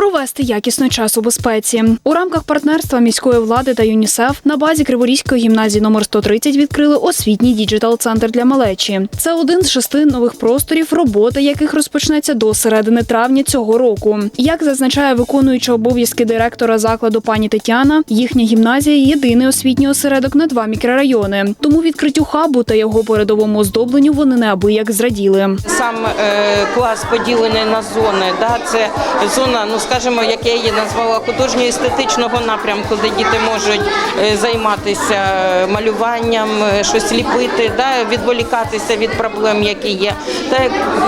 Провести якісно час у безпеці у рамках партнерства міської влади та ЮНІСЕФ на базі Криворізької гімназії номер 130 відкрили освітній діджитал-центр для малечі. Це один з шести нових просторів, робота яких розпочнеться до середини травня цього року. Як зазначає виконуюча обов'язки директора закладу пані Тетяна, їхня гімназія єдиний освітній осередок на два мікрорайони. Тому відкриттю хабу та його передовому оздобленню вони неабияк зраділи. Сам е, клас поділений на зони. Да? Це зона, ну скажімо, як я її назвала, художньо-естетичного напрямку, де діти можуть е, займатися малюванням, е, щось ліпити, да? відволікатися від проблем, які є. Та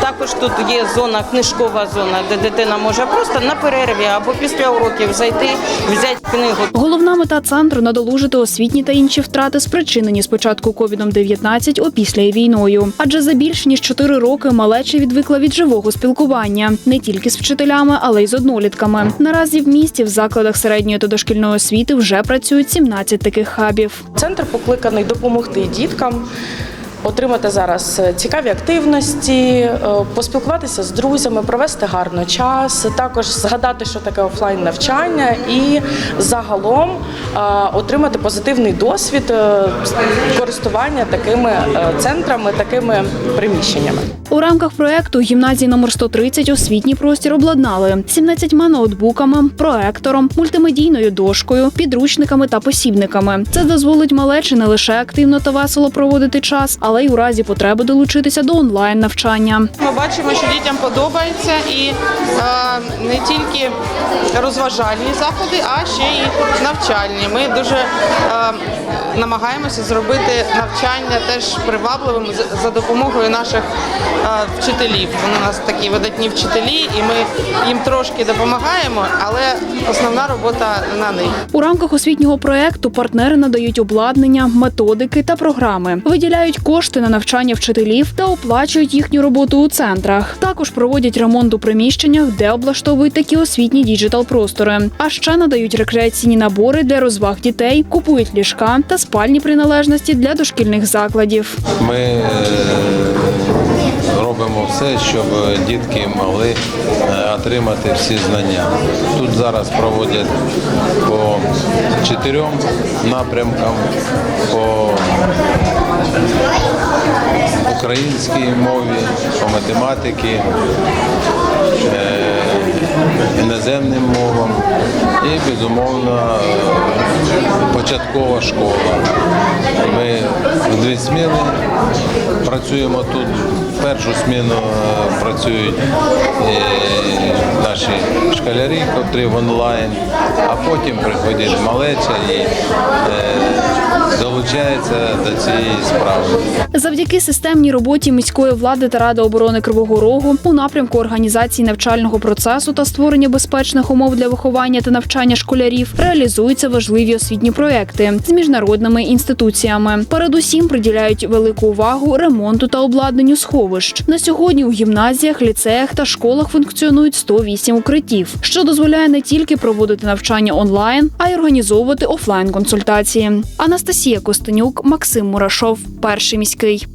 також тут є зона, книжкова зона, де дитина може просто на перерві або після уроків зайти, взяти книгу. Головна мета центру надолужити освітні та інші втрати, спричинені спочатку ковідом 19 опісля і війною. Адже за більш ніж 4 роки малеча відвикла від живого спілкування не тільки з вчителями, але й з однолітками. Наразі в місті в закладах середньої та дошкільної освіти вже працюють 17 таких хабів. Центр покликаний допомогти діткам. Отримати зараз е, цікаві активності, е, поспілкуватися з друзями, провести гарно час, також згадати, що таке офлайн навчання, і загалом е, отримати позитивний досвід користування такими центрами, такими приміщеннями. У рамках проекту гімназії номер 130 освітній простір обладнали 17 ноутбуками, проектором, мультимедійною дошкою, підручниками та посібниками. Це дозволить малечі не лише активно та весело проводити час, але й у разі потреби долучитися до онлайн навчання. Ми бачимо, що дітям подобається і е, не тільки розважальні заходи, а ще й навчальні. Ми дуже е, намагаємося зробити навчання теж привабливим за допомогою наших е, вчителів. Вони у нас такі видатні вчителі, і ми їм трошки допомагаємо, але основна робота на них. У рамках освітнього проекту партнери надають обладнання, методики та програми, виділяють кошти на навчання вчителів та оплачують їхню роботу у центрах. Також проводять ремонт у приміщеннях, де облаштовують такі освітні діджитал простори. А ще надають рекреаційні набори для розваг дітей, купують ліжка та спальні приналежності для дошкільних закладів. Ми е, робимо все, щоб дітки могли е, отримати всі знання. Тут зараз проводять по чотирьом напрямкам, по українській мові, по математиці, е, іноземним мовам і, безумовно, початкова школа. Ми в дві зміни працюємо тут. Першу зміну е, працюють е, наші школярі, котрі в онлайн, а потім приходять малеча і долучається до цієї справи. Завдяки системній роботі міської влади та ради оборони Кривого Рогу у напрямку організації навчального процесу та створення безпечних умов для виховання та навчання школярів реалізуються важливі освітні проекти з міжнародними інституціями. Передусім приділяють велику увагу ремонту та обладнанню сховищ. На сьогодні у гімназіях, ліцеях та школах функціонують 108 укриттів, що дозволяє не тільки проводити навчання онлайн, а й організовувати офлайн консультації. Анастасія Костенюк, Максим Мурашов, перший міський.